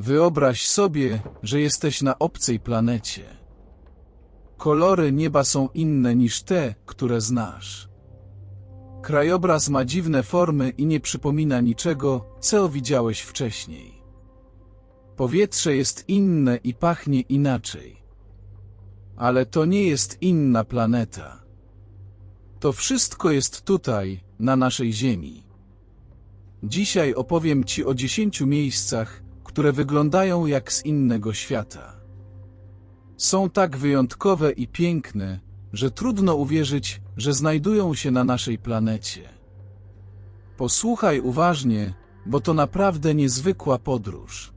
Wyobraź sobie, że jesteś na obcej planecie. Kolory nieba są inne niż te, które znasz. Krajobraz ma dziwne formy i nie przypomina niczego, co widziałeś wcześniej. Powietrze jest inne i pachnie inaczej. Ale to nie jest inna planeta. To wszystko jest tutaj, na naszej Ziemi. Dzisiaj opowiem Ci o dziesięciu miejscach, które wyglądają jak z innego świata. Są tak wyjątkowe i piękne, że trudno uwierzyć, że znajdują się na naszej planecie. Posłuchaj uważnie, bo to naprawdę niezwykła podróż.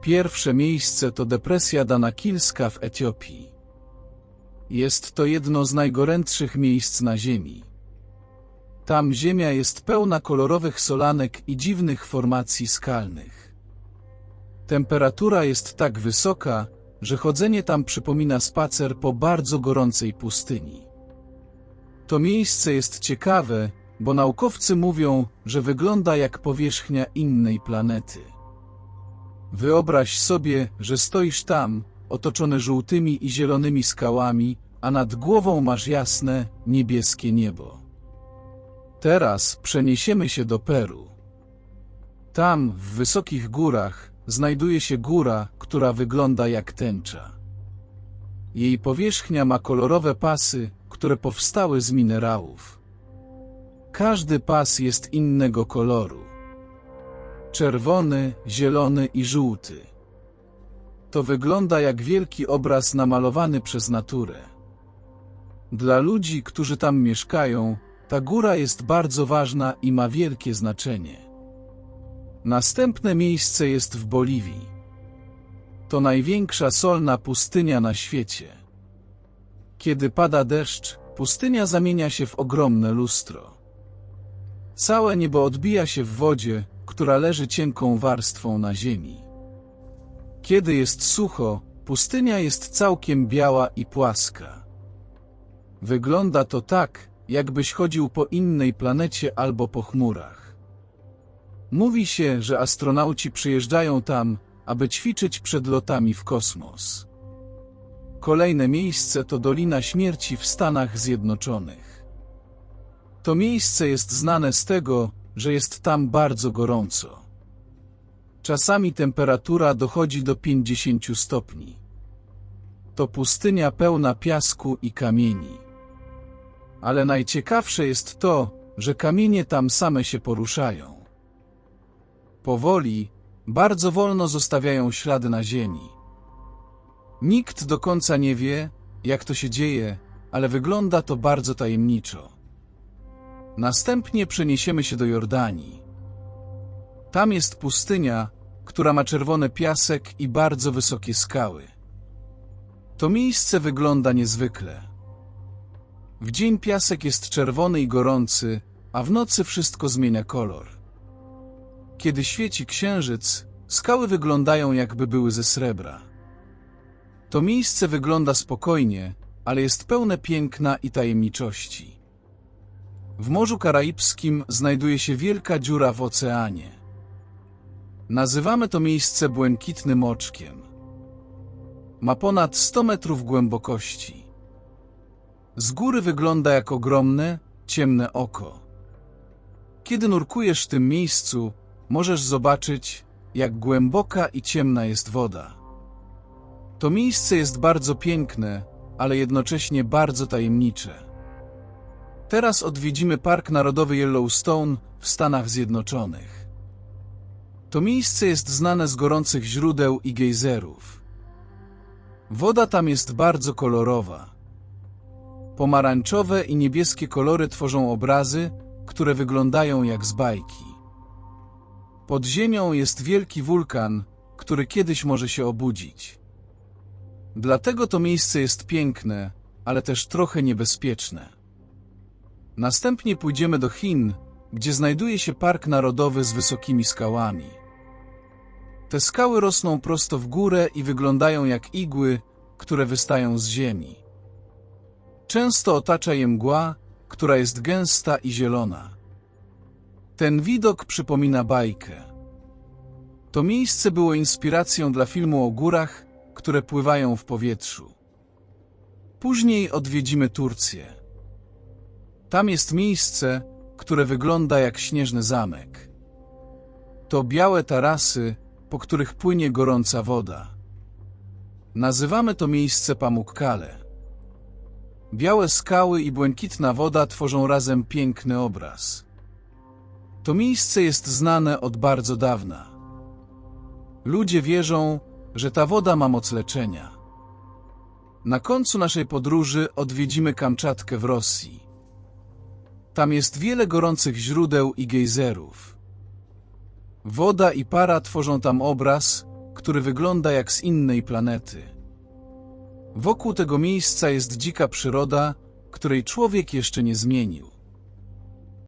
Pierwsze miejsce to depresja Danakilska w Etiopii. Jest to jedno z najgorętszych miejsc na Ziemi. Tam ziemia jest pełna kolorowych solanek i dziwnych formacji skalnych. Temperatura jest tak wysoka, że chodzenie tam przypomina spacer po bardzo gorącej pustyni. To miejsce jest ciekawe, bo naukowcy mówią, że wygląda jak powierzchnia innej planety. Wyobraź sobie, że stoisz tam, otoczony żółtymi i zielonymi skałami, a nad głową masz jasne, niebieskie niebo. Teraz przeniesiemy się do Peru. Tam, w wysokich górach, znajduje się góra, która wygląda jak tęcza. Jej powierzchnia ma kolorowe pasy, które powstały z minerałów. Każdy pas jest innego koloru. Czerwony, zielony i żółty. To wygląda jak wielki obraz namalowany przez naturę. Dla ludzi, którzy tam mieszkają, ta góra jest bardzo ważna i ma wielkie znaczenie. Następne miejsce jest w Boliwii. To największa solna pustynia na świecie. Kiedy pada deszcz, pustynia zamienia się w ogromne lustro. Całe niebo odbija się w wodzie, która leży cienką warstwą na ziemi. Kiedy jest sucho, pustynia jest całkiem biała i płaska. Wygląda to tak, jakbyś chodził po innej planecie albo po chmurach. Mówi się, że astronauci przyjeżdżają tam, aby ćwiczyć przed lotami w kosmos. Kolejne miejsce to Dolina Śmierci w Stanach Zjednoczonych. To miejsce jest znane z tego, że jest tam bardzo gorąco. Czasami temperatura dochodzi do 50 stopni. To pustynia pełna piasku i kamieni. Ale najciekawsze jest to, że kamienie tam same się poruszają. Powoli, bardzo wolno zostawiają ślady na ziemi. Nikt do końca nie wie, jak to się dzieje, ale wygląda to bardzo tajemniczo. Następnie przeniesiemy się do Jordanii. Tam jest pustynia, która ma czerwony piasek i bardzo wysokie skały. To miejsce wygląda niezwykle. W dzień piasek jest czerwony i gorący, a w nocy wszystko zmienia kolor. Kiedy świeci księżyc, skały wyglądają jakby były ze srebra. To miejsce wygląda spokojnie, ale jest pełne piękna i tajemniczości. W Morzu Karaibskim znajduje się wielka dziura w oceanie. Nazywamy to miejsce błękitnym oczkiem. Ma ponad 100 metrów głębokości. Z góry wygląda jak ogromne, ciemne oko. Kiedy nurkujesz w tym miejscu, możesz zobaczyć, jak głęboka i ciemna jest woda. To miejsce jest bardzo piękne, ale jednocześnie bardzo tajemnicze. Teraz odwiedzimy Park Narodowy Yellowstone w Stanach Zjednoczonych. To miejsce jest znane z gorących źródeł i gejzerów. Woda tam jest bardzo kolorowa. Pomarańczowe i niebieskie kolory tworzą obrazy, które wyglądają jak z bajki. Pod ziemią jest wielki wulkan, który kiedyś może się obudzić. Dlatego to miejsce jest piękne, ale też trochę niebezpieczne. Następnie pójdziemy do Chin, gdzie znajduje się park narodowy z wysokimi skałami. Te skały rosną prosto w górę i wyglądają jak igły, które wystają z ziemi. Często otacza je mgła, która jest gęsta i zielona. Ten widok przypomina bajkę. To miejsce było inspiracją dla filmu o górach, które pływają w powietrzu. Później odwiedzimy Turcję. Tam jest miejsce, które wygląda jak śnieżny zamek. To białe tarasy, po których płynie gorąca woda. Nazywamy to miejsce Pamukkale. Białe skały i błękitna woda tworzą razem piękny obraz. To miejsce jest znane od bardzo dawna. Ludzie wierzą, że ta woda ma moc leczenia. Na końcu naszej podróży odwiedzimy Kamczatkę w Rosji. Tam jest wiele gorących źródeł i gejzerów. Woda i para tworzą tam obraz, który wygląda jak z innej planety. Wokół tego miejsca jest dzika przyroda, której człowiek jeszcze nie zmienił.